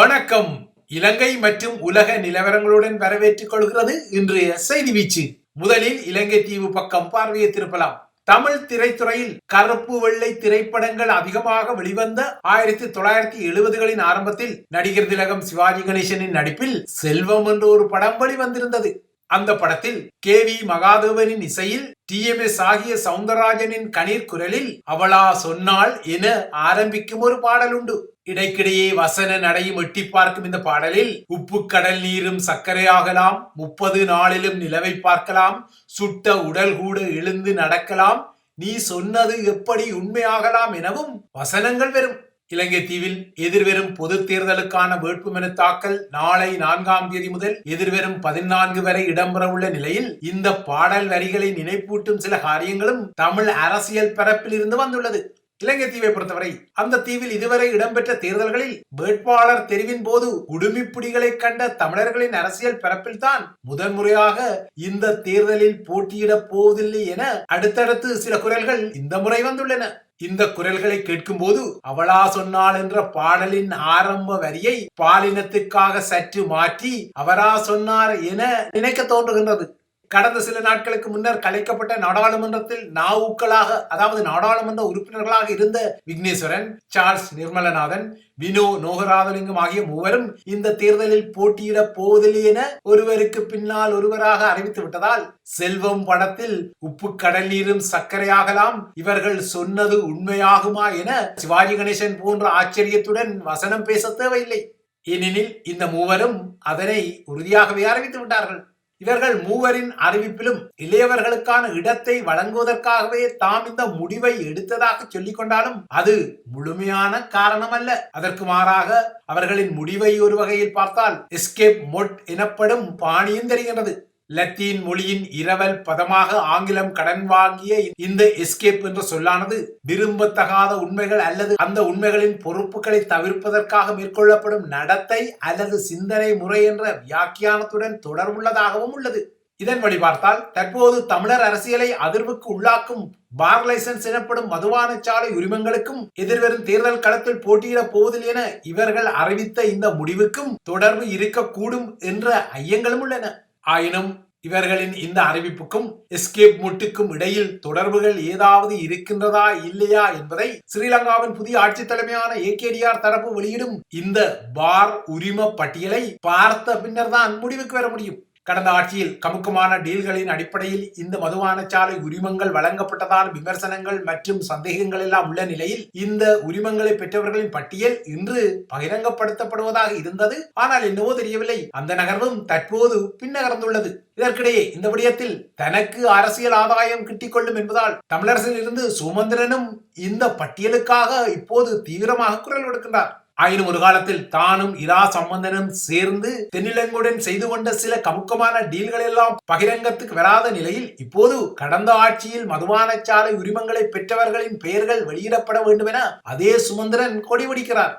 வணக்கம். இலங்கை மற்றும் உலக நிலவரங்களுடன் வரவேற்றுக் கொள்கிறது இன்றைய செய்தி வீச்சு. முதலில் இலங்கை தீவு பக்கம் பார்வையை திருப்பலாம். தமிழ் திரைத்துறையில் கருப்பு வெள்ளை திரைப்படங்கள் அதிகமாக வெளிவந்த ஆயிரத்தி தொள்ளாயிரத்தி எழுபதுகளின் ஆரம்பத்தில் நடிகர் திலகம் சிவாஜி கணேசனின் நடிப்பில் செல்வம் என்ற ஒரு படம் வெளிவந்திருந்தது. அந்த படத்தில் கே வி மகாதேவனின் இசையில் டி எம் எஸ் ஆகிய சவுந்தரராஜனின் கணீர் குரலில் அவளா சொன்னாள் என ஆரம்பிக்கும் ஒரு பாடல் உண்டு. இடைக்கிடையே வசன நடையும் எட்டி பார்க்கும் இந்த பாடலில் உப்பு கடல் நீரும் சர்க்கரையாகலாம் முப்பது நாளிலும் நிலவை பார்க்கலாம் சுட்ட உடல் கூட எழுந்து நடக்கலாம் நீ சொன்னது எப்படி உண்மையாகலாம் எனவும் வசனங்கள் வரும் இலங்கை தீவில் எதிர்வரும் பொது தேர்தலுக்கான வேட்புமனு தாக்கல் நாளை நான்காம் தேதி முதல் எதிர்வரும் பதினான்கு வரை இடம்பெறவுள்ள நிலையில் இந்த பாடல் வரிகளை நினைப்பூட்டும் சில காரியங்களும் தமிழ் அரசியல் பரப்பில் இருந்து வந்துள்ளது. இலங்கை தீவை பொறுத்தவரை அந்த தீவில் இதுவரை இடம்பெற்ற தேர்தல்களில் வேட்பாளர் தெரிவின் போது குடுமிப்பிடிகளை கண்ட தமிழர்களின் அரசியல் பரப்பில் தான் முதன்முறையாக இந்த தேர்தலில் போட்டியிடப் போவதில்லை என அடுத்தடுத்து சில குரல்கள் இந்த முறை வந்துள்ளன. இந்த குரல்களை கேட்கும்போது அவளா சொன்னாள் என்ற பாடலின் ஆரம்ப வரியை பாலினத்துக்காக சற்று மாற்றி அவரா சொன்னார் என நினைக்க தோன்றுகின்றது. கடந்த சில நாட்களுக்கு முன்னர் கலைக்கப்பட்ட நாடாளுமன்றத்தில் நாவுக்களாக அதாவது நாடாளுமன்ற உறுப்பினர்களாக இருந்த விக்னேஸ்வரன் சார்ல்ஸ் நிர்மலநாதன் வினோ நோகராதலிங்கம் ஆகிய மூவரும் இந்த தேர்தலில் போட்டியிட போவதில்லை என ஒருவருக்கு பின்னால் ஒருவராக அறிவித்து விட்டதால் செல்வம் படத்தில் உப்பு கடலீரும் சர்க்கரையாகலாம் இவர்கள் சொன்னது உண்மையாகுமா என சிவாஜி கணேசன் போன்ற ஆச்சரியத்துடன் வசனம் பேச தேவையில்லை. ஏனெனில் இந்த மூவரும் அதனை உறுதியாகவே அறிவித்து விட்டார்கள். இவர்கள் மூவரின் அறிவிப்பிலும் இளையவர்களுக்கான இடத்தை வழங்குவதற்காகவே தாம் இந்த முடிவை எடுத்ததாக சொல்லிக் கொண்டாலும் அது முழுமையான காரணம் அல்ல அதற்கு மாறாக அவர்களின் முடிவை ஒரு வகையில் பார்த்தால் எஸ்கேப் மொட் எனப்படும் பாணியும் தெரிகின்றது. லத்தீன் மொழியின் இரவல் பதமாக ஆங்கிலம் கடன் வாங்கிய இந்த எஸ்கேப் என்ற சொல்லானது விரும்பத்தகாத உண்மைகள் அல்லது அந்த உண்மைகளின் பொறுப்புகளை தவிர்ப்பதற்காக மேற்கொள்ளப்படும் நடத்தை அல்லது சிந்தனை முறை என்ற வியாக்கியானத்துடன் தொடர்புள்ளதாகவும் உள்ளது. இதன் வழி பார்த்தால் தற்போது தமிழர் அரசியலை அதிர்வுக்கு உள்ளாக்கும் பார் லைசன்ஸ் எனப்படும் மதுபான சாலை உரிமங்களுக்கும் எதிர்வரும் தேர்தல் களத்தில் போட்டியிடப் போவதில்லை என இவர்கள் அறிவித்த இந்த முடிவுக்கும் தொடர்பு இருக்கக்கூடும் என்ற ஐயங்களும் உள்ளன. ஆயினும் இவர்களின் இந்த அறிவிப்புக்கும் எஸ்கேப் முட்டுக்கும் இடையில் தொடர்புகள் ஏதாவது இருக்கின்றதா இல்லையா என்பதை ஸ்ரீலங்காவின் புதிய ஆட்சி தலைமையான ஏகேடிஆர் தரப்பு வெளியிடும் இந்த பார் உரிம பட்டியலை பார்த்த பின்னர் தான் முடிவுக்கு வர முடியும். கடந்த ஆட்சியில் கமுக்கமான டீல்களின் அடிப்படையில் இந்த மதுபான சாலை உரிமங்கள் வழங்கப்பட்டதால் விமர்சனங்கள் மற்றும் சந்தேகங்கள் எல்லாம் உள்ள நிலையில் இந்த உரிமங்களை பெற்றவர்களின் பட்டியல் இன்று பகிரங்கப்படுத்தப்படுவதாக இருந்தது. ஆனால் என்னவோ தெரியவில்லை. அந்த நகர்வும் தற்போது பின்னகர்ந்துள்ளது. இதற்கிடையே இந்த விடயத்தில் தனக்கு அரசியல் ஆதாயம் கிட்டிக் கொள்ளும் என்பதால் தமிழரசில் இருந்து சுமந்திரனும் இந்த பட்டியலுக்காக இப்போது தீவிரமாக குரல் கொடுக்கின்றார். ஆயினும் ஒரு காலத்தில் தானும் இரா சம்பந்தனும் சேர்ந்து தென்னிலங்குடன் செய்து கொண்ட சில கமுக்கமான டீல்கள் எல்லாம் பகிரங்கத்துக்கு வராத நிலையில் இப்போது கடந்த ஆட்சியில் மதுபான சாலை உரிமங்களை பெற்றவர்களின் பெயர்கள் வெளியிடப்பட வேண்டும் என அதே சுமந்திரன் கொடிபிடிக்கிறார்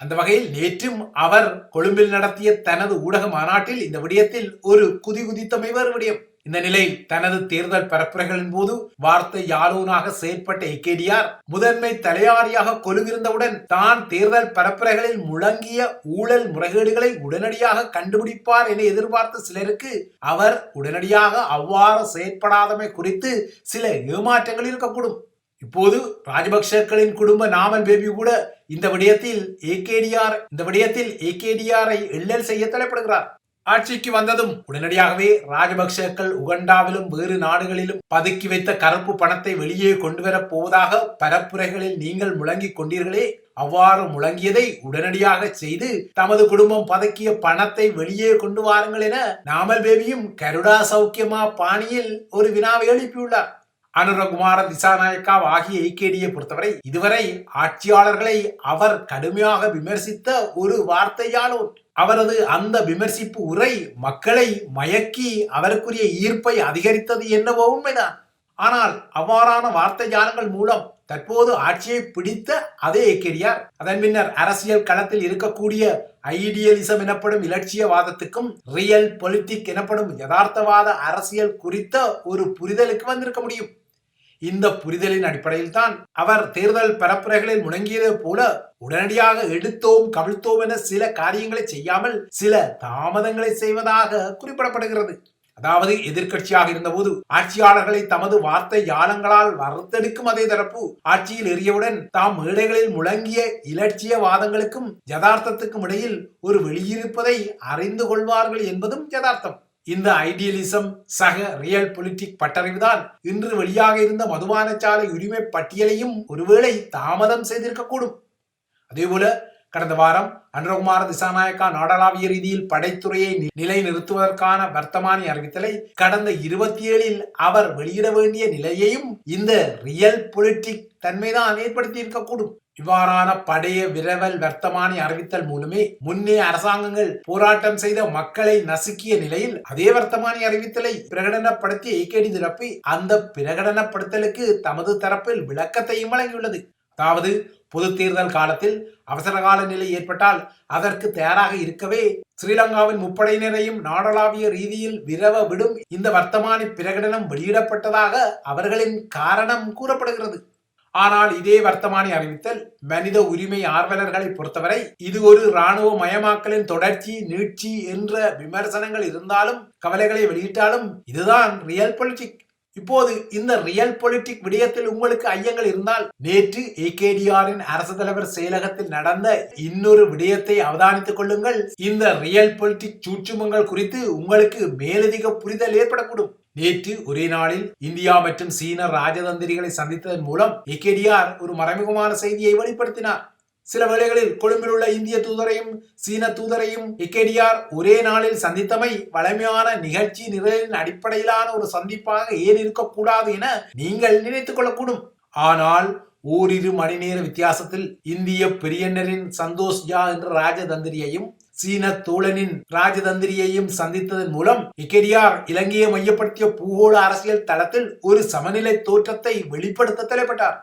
அந்த வகையில் நேற்றும் அவர் கொழும்பில் நடத்திய தனது ஊடக மாநாட்டில் இந்த விடயத்தில் ஒரு குதி குதித்தமை வேறு விடயம். இந்த நிலையில் தனது தேர்தல் பரப்புரைகளின் போது வார்த்தை யாழூனாக செயற்பட்ட எக்கேடியார் முதன்மை தலையாரியாக கொலுவிருந்தவுடன் தான் தேர்தல் பரப்புரைகளில் முழங்கிய ஊழல் முறைகேடுகளை உடனடியாக கண்டுபிடிப்பார் என எதிர்பார்த்த சிலருக்கு அவர் உடனடியாக அவ்வாறு செயற்படாதமை குறித்து சில ஏமாற்றங்கள் இருக்கக்கூடும். இப்போது ராஜபக்சேக்களின் குடும்ப நாமல் பேபி கூட இந்த விடயத்தில் ஏகேடிஆர் இந்த விடயத்தில் ஏகேடிஆரை எள்ளல் செய்ய தலைப்படுகிறார். ஆட்சிக்கு வந்ததும் உடனடியாகவே ராஜபக்சேக்கள் உகண்டாவிலும் வேறு நாடுகளிலும் பதுக்கி வைத்த கருப்பு பணத்தை வெளியே கொண்டு வரப் போவதாக பரப்புரைகளில் நீங்கள் முழங்கிக் கொண்டீர்களே. அவ்வாறு முழங்கியதை உடனடியாக செய்து தமது குடும்பம் பதக்கிய பணத்தை வெளியே கொண்டு வாருங்கள் என நாமல் பேபியும் கருடா சௌக்கியமா பாணியில் ஒரு வினாவை எழுப்பியுள்ளார். அனுரகுமார திசாநாயக்கா ஆகிய ஐகேடியை பொறுத்தவரை இதுவரை ஆட்சியாளர்களை அவர் கடுமையாக விமர்சித்த ஒரு வார்த்தையாலோர் அவரது அந்த விமர்சிப்பு உரை மக்களை மயக்கி அவருக்குரிய ஈர்ப்பை அதிகரித்தது என்னவோ உண்மைதான். ஆனால் அவ்வாறான வார்த்தை ஜாலங்கள் மூலம் தற்போது ஆட்சியை பிடித்த அதே ஏகேடியார் அதன் பின்னர் அரசியல் களத்தில் இருக்கக்கூடிய ஐடியலிசம் எனப்படும் இலட்சியவாதத்துக்கும் ரியல் பொலிட்டிக் எனப்படும் யதார்த்தவாத அரசியல் குறித்த ஒரு புரிதலுக்கு வந்திருக்க முடியும். இந்த புரிதலின் அடிப்படையில் தான் அவர் தேர்தல் பரப்புரைகளில் முழங்கியது போல உடனடியாக எடுத்தோம் கவிழ்த்தோம் என சில காரியங்களை செய்யாமல் சில தாமதங்களை செய்வதாக குறிப்பிடப்படுகிறது. அதாவது எதிர்க்கட்சியாக இருந்தபோது ஆட்சியாளர்களை தமது வார்த்தை யாழங்களால் வறுத்தெடுக்கும் அதே தரப்பு ஆட்சியில் எறியவுடன் தாம் மேடைகளில் முழங்கிய இலட்சிய வாதங்களுக்கும் யதார்த்தத்துக்கும் இடையில் ஒரு வெளியிருப்பதை அறிந்து கொள்வார்கள் என்பதும் யதார்த்தம். இந்த ஐடியலிசம் சக ரியல் பொலிட்டிக் பட்டறிவுதான் இன்று வெளியாக இருந்த மதுபானச்சாலை உரிமை பட்டியலையும் ஒருவேளை தாமதம் செய்திருக்கக்கூடும். அதேபோல கடந்த வாரம் அன்றகுமார திசாநாயக்கா நாடளாவிய ரீதியில் படைத்துறையை நிலைநிறுத்துவதற்கான வர்த்தமானி அறிவித்தலை கடந்த இருபத்தி ஏழில் அவர் வெளியிட வேண்டிய நிலையையும் இந்த ரியல் பொலிட்டிக் தன்மைதான் ஏற்படுத்தி இருக்கக்கூடும் இவ்வாறான படைய விரவல் வர்த்தமானி அறிவித்தல் மூலமே முன்னே அரசாங்கங்கள் போராட்டம் செய்த மக்களை நசுக்கிய நிலையில் அதே வர்த்தமானி அறிவித்தலை பிரகடனப்படுத்திய ஏகேடி திறப்பி அந்த பிரகடனப்படுத்தலுக்கு தமது தரப்பில் விளக்கத்தையும் வழங்கியுள்ளது. அதாவது பொது தேர்தல் காலத்தில் அவசரகால நிலை ஏற்பட்டால் அதற்கு தயாராக இருக்கவே ஸ்ரீலங்காவின் முப்படையினரையும் நாடளாவிய ரீதியில் விரவ விடும் இந்த வர்த்தமானி பிரகடனம் வெளியிடப்பட்டதாக அவர்களின் காரணம் கூறப்படுகிறது. ஆனால் இதே வர்த்தமானி அறிவித்தல் மனித உரிமை ஆர்வலர்களை பொறுத்தவரை இது ஒரு இராணுவ மயமாக்கலின் தொடர்ச்சி நீட்சி என்ற விமர்சனங்கள் இருந்தாலும் கவலைகளை வெளியிட்டாலும் இதுதான் ரியல் பொலிட்டிக் இப்போது இந்த ரியல் பொலிட்டிக் விடயத்தில் உங்களுக்கு ஐயங்கள் இருந்தால் நேற்று ஏகேடிஆரின் அரசு தலைவர் செயலகத்தில் நடந்த இன்னொரு விடயத்தை அவதானித்துக் கொள்ளுங்கள். இந்த ரியல் பொலிட்டிக் சூட்சுமங்கள் குறித்து உங்களுக்கு மேலதிக புரிதல் ஏற்படக்கூடும். நேற்று ஒரே நாளில் இந்தியா மற்றும் சீன ராஜதந்திரிகளை சந்தித்ததன் மூலம் ஏகேடிஆர் ஒரு மறைமுகமான செய்தியை வெளிப்படுத்தினார். சில வேளைகளில் கொழும்பில் உள்ள இந்திய தூதரையும் சீன தூதரையும் இக்கேடியார் ஒரே நாளில் சந்தித்தமை வளமையான நிகழ்ச்சி நிரலின் அடிப்படையிலான ஒரு சந்திப்பாக ஏன் இருக்கக்கூடாது என நீங்கள் நினைத்துக் கொள்ளக்கூடும். ஆனால் ஓரிரு மணி நேர வித்தியாசத்தில் இந்திய பெரியண்ணரின் சந்தோஷ் ஜா என்ற ராஜதந்திரியையும் சீன தோழனின் ராஜதந்திரியையும் சந்தித்ததன் மூலம் இக்கெடியார் இலங்கையை மையப்படுத்திய பூகோள அரசியல் தளத்தில் ஒரு சமநிலை தோற்றத்தை வெளிப்படுத்த தலைப்பட்டார்.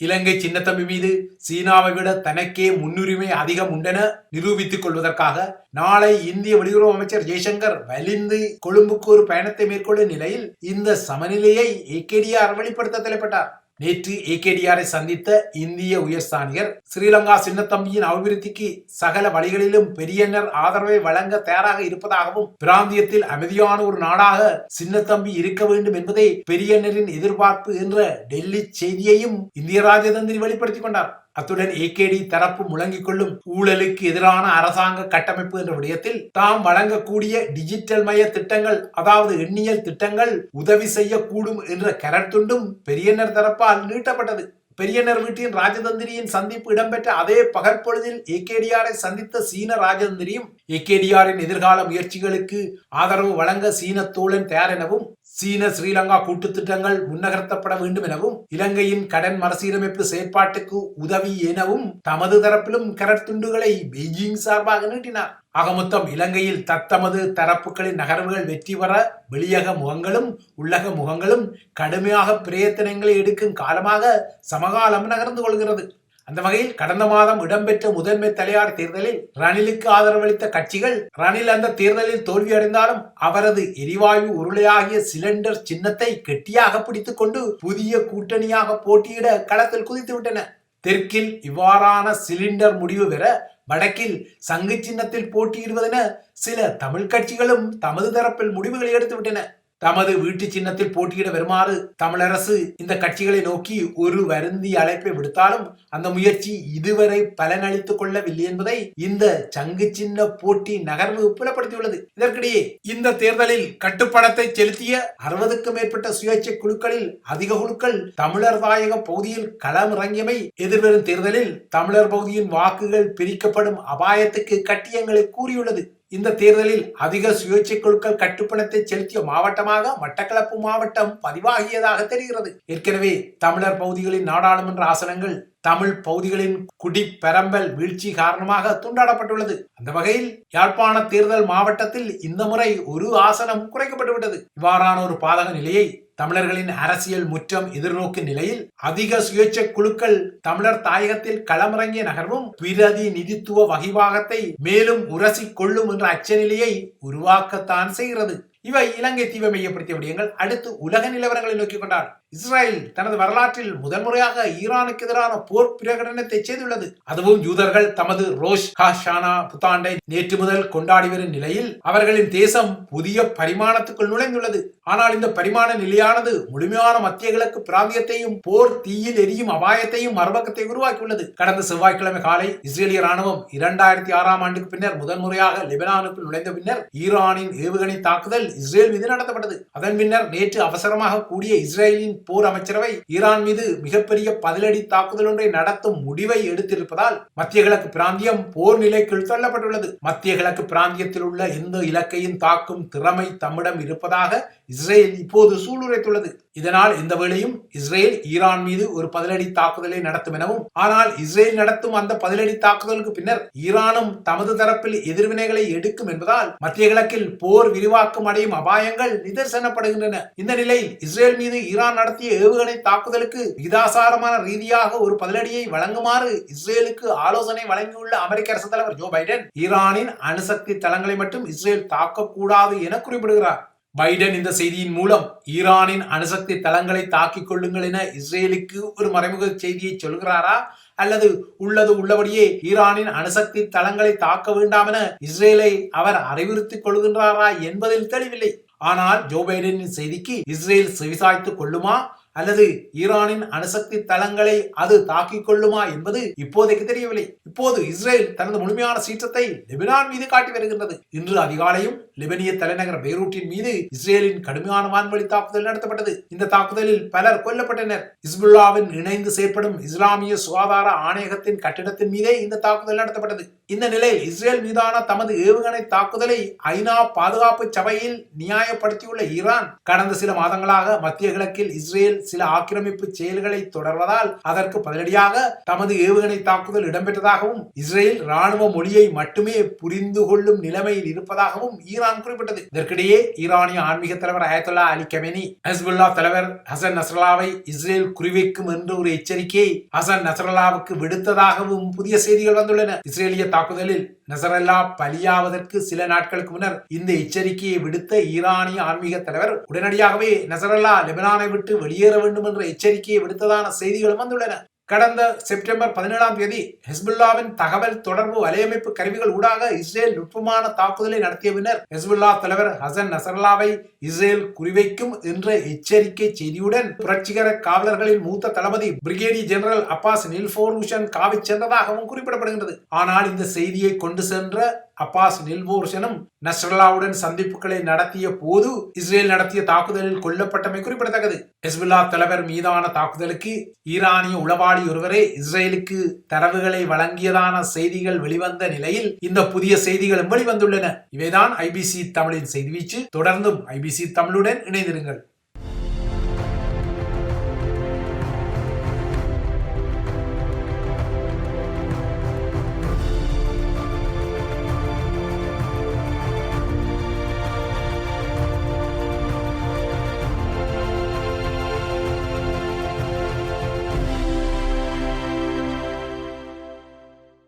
இலங்கை சின்னத்தம்பி மீது சீனாவை விட தனக்கே முன்னுரிமை அதிகம் உண்டென நிரூபித்துக் கொள்வதற்காக நாளை இந்திய வெளியுறவு அமைச்சர் ஜெய்சங்கர் வலிந்து கொழும்புக்கு ஒரு பயணத்தை மேற்கொள்ளும் நிலையில் இந்த சமநிலையை ஏகேடிஆர் வெளிப்படுத்த தலைப்பட்டார். நேற்று ஏகேடிஆரை சந்தித்த இந்திய உயர்ஸ்தானிகர் ஸ்ரீலங்கா சின்னத்தம்பியின் அபிவிருத்திக்கு சகல வழிகளிலும் பெரியனர் ஆதரவை வழங்க தயாராக இருப்பதாகவும் பிராந்தியத்தில் அமைதியான ஒரு நாடாக சின்னத்தம்பி இருக்க வேண்டும் என்பதே பெரியனரின் எதிர்பார்ப்பு என்ற டெல்லி செய்தியையும் இந்திய ராஜதந்திரி வெளிப்படுத்திக் கொண்டார். அத்துடன் ஏகேடி தரப்பு முழங்கிக் கொள்ளும் ஊழலுக்கு எதிரான அரசாங்க கட்டமைப்பு என்ற விடயத்தில் தாம் வழங்கக்கூடிய டிஜிட்டல் மய திட்டங்கள் அதாவது எண்ணியல் திட்டங்கள் உதவி செய்யக்கூடும் என்ற கரத்துண்டும் பெரியனர் தரப்பால் நீட்டப்பட்டது. பெரியனர் வீட்டின் ராஜதந்திரியின் சந்திப்பு இடம்பெற்ற அதே பகற்பொழுதில் ஏகேடிஆரை சந்தித்த சீன ராஜதந்திரியும் ஏகேடிஆரின் எதிர்கால முயற்சிகளுக்கு ஆதரவு வழங்க சீன தோழன் தயார் எனவும் சீன ஸ்ரீலங்கா கூட்டு திட்டங்கள் முன்னகர்த்தப்பட வேண்டும் எனவும் இலங்கையின் கடன் மறுசீரமைப்பு செயற்பாட்டுக்கு உதவி எனவும் தமது தரப்பிலும் கரத்துண்டுகளை பெய்ஜிங் சார்பாக நீட்டினார். ஆக மொத்தம் இலங்கையில் தத்தமது தரப்புகளின் நகர்வுகள் வெற்றி பெற வெளியக முகங்களும் உள்ளக முகங்களும் கடுமையாக பிரயத்தனங்களை எடுக்கும் காலமாக சமகாலம் நகர்ந்து கொள்கிறது. அந்த வகையில் கடந்த மாதம் இடம்பெற்ற முதன்மை தலையார் தேர்தலில் ரணிலுக்கு ஆதரவளித்த கட்சிகள் ரணில் அந்த தேர்தலில் தோல்வியடைந்தாலும் அவரது எரிவாயு உருளையாகிய சிலிண்டர் சின்னத்தை கெட்டியாக பிடித்துக் கொண்டு புதிய கூட்டணியாக போட்டியிட களத்தில் குதித்து விட்டன தெற்கில் இவ்வாறான சிலிண்டர் முடிவு பெற வடக்கில் சங்கு சின்னத்தில் போட்டியிடுவதென சில தமிழ் கட்சிகளும் தமது தரப்பில் முடிவுகளை எடுத்துவிட்டன. தமது வீட்டு சின்னத்தில் போட்டியிட வருமாறு தமிழரசு இந்த கட்சிகளை நோக்கி ஒரு வருந்தி அழைப்பை விடுத்தாலும் அந்த முயற்சி இதுவரை பலனளித்துக் கொள்ளவில்லை என்பதை இந்த சங்கு சின்ன போட்டி நகர்வு புலப்படுத்தியுள்ளது. இதற்கிடையே இந்த தேர்தலில் கட்டுப்பணத்தை செலுத்திய அறுபதுக்கும் மேற்பட்ட சுயேட்சை குழுக்களில் அதிக குழுக்கள் தமிழர் தாயக பகுதியில் களமிறங்கியமை எதிர்வரும் தேர்தலில் தமிழர் பகுதியின் வாக்குகள் பிரிக்கப்படும் அபாயத்துக்கு கட்டியங்களை கூறியுள்ளது. இந்த தேர்தலில் அதிக சுயேட்சை குழுக்கள் கட்டுப்பணத்தை செலுத்திய மாவட்டமாக மட்டக்களப்பு மாவட்டம் பதிவாகியதாக தெரிகிறது. ஏற்கனவே தமிழர் பகுதிகளின் நாடாளுமன்ற ஆசனங்கள் தமிழ் பகுதிகளின் குடி பெரம்பல் வீழ்ச்சி காரணமாக துண்டாடப்பட்டுள்ளது. அந்த வகையில் யாழ்ப்பாண தேர்தல் மாவட்டத்தில் இந்த முறை ஒரு ஆசனம் குறைக்கப்பட்டுவிட்டது. இவ்வாறான ஒரு பாதக நிலையை தமிழர்களின் அரசியல் முற்றம் எதிர்நோக்கும் நிலையில் அதிக சுயேட்சை குழுக்கள் தமிழர் தாயகத்தில் களமிறங்கிய நகர்வும் பிரதி நிதித்துவ வகிவாகத்தை மேலும் உரசி கொள்ளும் என்ற அச்சநிலையை உருவாக்கத்தான் செய்கிறது. இவை இலங்கை தீவை மையப்படுத்திய விடயங்கள் அடுத்து உலக நிலவரங்களை நோக்கி கொண்டார். இஸ்ரேல் தனது வரலாற்றில் முதன்முறையாக ஈரானுக்கு எதிரான போர் பிரகடனத்தை செய்துள்ளது. அதுவும் யூதர்கள் தமது ரோஷ் ஹாஷானா புத்தாண்டை நேற்று முதல் கொண்டாடி வரும் நிலையில் அவர்களின் தேசம் புதிய பரிமாணத்துக்குள் நுழைந்துள்ளது. ஆனால் இந்த பரிமாண நிலையானது முழுமையான மத்திய கிழக்கு பிராந்தியத்தையும் போர் தீயில் எரியும் அபாயத்தையும் மறுபக்கத்தை உருவாக்கியுள்ளது. கடந்த செவ்வாய்க்கிழமை காலை இஸ்ரேலிய ராணுவம் இரண்டாயிரத்தி ஆறாம் ஆண்டுக்கு பின்னர் முதன்முறையாக லெபனானுக்குள் நுழைந்த பின்னர் ஈரானின் ஏவுகணை தாக்குதல் இஸ்ரேல் மீது நடத்தப்பட்டது. அதன் பின்னர் நேற்று அவசரமாக கூடிய இஸ்ரேலின் போர் அமைச்சரவை ஈரான் மீது மிகப்பெரிய பதிலடி தாக்குதல் ஒன்றை நடத்தும் முடிவை எடுத்திருப்பதால் மத்திய கிழக்கு பிராந்தியம் போர் நிலைக்குள் தள்ளப்பட்டுள்ளது. மத்திய கிழக்கு பிராந்தியத்தில் உள்ள இந்த இலக்கையும் தாக்கும் திறமை தம்மிடம் இருப்பதாக இஸ்ரேல் இப்போது சூளுரைத்துள்ளது. இதனால் இந்த வேளையும் இஸ்ரேல் ஈரான் மீது ஒரு பதிலடி தாக்குதலை நடத்தும் எனவும் ஆனால் இஸ்ரேல் நடத்தும் அந்த பதிலடி தாக்குதலுக்கு பின்னர் ஈரானும் தமது தரப்பில் எதிர்வினைகளை எடுக்கும் என்பதால் மத்திய கிழக்கில் போர் விரிவாக்கம் அடையும் அபாயங்கள் நிதர்சனப்படுகின்றன. இந்த நிலையில் இஸ்ரேல் மீது ஈரான் நடத்திய ஏவுகணை தாக்குதலுக்கு விகிதாசாரமான ரீதியாக ஒரு பதிலடியை வழங்குமாறு இஸ்ரேலுக்கு ஆலோசனை வழங்கியுள்ள அமெரிக்க அரசு தலைவர் ஜோ பைடன் ஈரானின் அணுசக்தி தளங்களை மட்டும் இஸ்ரேல் தாக்கக்கூடாது என குறிப்பிடுகிறார். பைடன் இந்த செய்தியின் மூலம் ஈரானின் அணுசக்தி தளங்களை தாக்கிக் கொள்ளுங்கள் என இஸ்ரேலுக்கு ஒரு மறைமுக செய்தியை சொல்கிறாரா? அல்லது உள்ளது உள்ளபடியே ஈரானின் அணுசக்தி தளங்களை தாக்க வேண்டாம் என இஸ்ரேலை அவர் அறிவுறுத்திக் கொள்கின்றாரா என்பதில் தெளிவில்லை. ஆனால் ஜோ பைடனின் செய்திக்கு இஸ்ரேல் செவிசாய்த்துக் கொள்ளுமா? அல்லது ஈரானின் அணுசக்தி தளங்களை அது தாக்கிக் கொள்ளுமா என்பது இப்போதைக்கு தெரியவில்லை. இப்போது இஸ்ரேல் தனது முழுமையான சீற்றத்தை லெபனான் மீது காட்டி வருகின்றது. இன்று அதிகாலையும் லெபனிய தலைநகர் பெய்ரூட்டின் மீது இஸ்ரேலின் கடுமையான வான்வழி தாக்குதல் நடத்தப்பட்டது. இந்த தாக்குதலில் பலர் கொல்லப்பட்டனர். இஸ்புல்லாவின் இணைந்து செயற்படும் இஸ்லாமிய சுகாதார ஆணையகத்தின் கட்டிடத்தின் மீதே இந்த தாக்குதல் நடத்தப்பட்டது. இந்த நிலையில் இஸ்ரேல் மீதான தமது ஏவுகணை தாக்குதலை ஐநா பாதுகாப்பு சபையில் நியாயப்படுத்தியுள்ள ஈரான் கடந்த சில மாதங்களாக மத்திய கிழக்கில் இஸ்ரேல் சில ஆக்கிரமிப்பு செயல்களை தொடர்வதால் அதற்கு பதிலடியாக தமது ஏவுகணை தாக்குதல் இடம்பெற்றதாகவும் இஸ்ரேல் ராணுவ மொழியை மட்டுமே புரிந்து கொள்ளும் நிலைமையில் இருப்பதாகவும் ஈரான் குறிப்பிட்டது. இதற்கிடையே ஈரானிய ஆன்மீக தலைவர் அயத்துல்லா அலி கமெனி ஹஸ்புல்லா தலைவர் ஹசன் நஸ்ரலாவை இஸ்ரேல் குறிவைக்கும் என்று ஒரு எச்சரிக்கையை ஹசன் நஸ்ரலாவுக்கு விடுத்ததாகவும் புதிய செய்திகள் வந்துள்ளன. இஸ்ரேலிய தாக்குதலில் நசரல்லா பலியாவதற்கு சில நாட்களுக்கு முன்னர் இந்த எச்சரிக்கையை விடுத்த ஈரானிய ஆன்மீக தலைவர் உடனடியாகவே நசரல்லா லெபனானை விட்டு வெளியே வெளியேற வேண்டும் என்ற எச்சரிக்கையை விடுத்ததான செய்திகளும் வந்துள்ளன. கடந்த செப்டம்பர் பதினேழாம் தேதி ஹெஸ்புல்லாவின் தகவல் தொடர்பு வலையமைப்பு கருவிகள் ஊடாக இஸ்ரேல் நுட்பமான தாக்குதலை நடத்திய பின்னர் ஹெஸ்புல்லா தலைவர் ஹசன் நசரல்லாவை இஸ்ரேல் குறிவைக்கும் என்ற எச்சரிக்கை செய்தியுடன் புரட்சிகர காவலர்களின் மூத்த தளபதி பிரிகேடி ஜெனரல் அப்பாஸ் நில்போருஷன் காவி சென்றதாகவும் குறிப்பிடப்படுகின்றது. ஆனால் இந்த செய்தியை கொண்டு சென்ற அப்பாஸ் நில்போர்ஷனும் நஸ்ரல்லாவுடன் சந்திப்புகளை நடத்திய போது இஸ்ரேல் நடத்திய தாக்குதலில் கொல்லப்பட்டமை குறிப்பிடத்தக்கது. ஹெஸ்புல்லா தலைவர் மீதான தாக்குதலுக்கு ஈரானிய உளவாளி ஒருவரே இஸ்ரேலுக்கு தரவுகளை வழங்கியதான செய்திகள் வெளிவந்த நிலையில் இந்த புதிய செய்திகளும் வெளிவந்துள்ளன. இவைதான் ஐபிசி தமிழின் செய்தி வீச்சு. தொடர்ந்தும் ஐபிசி தமிழுடன் இணைந்திருங்கள்.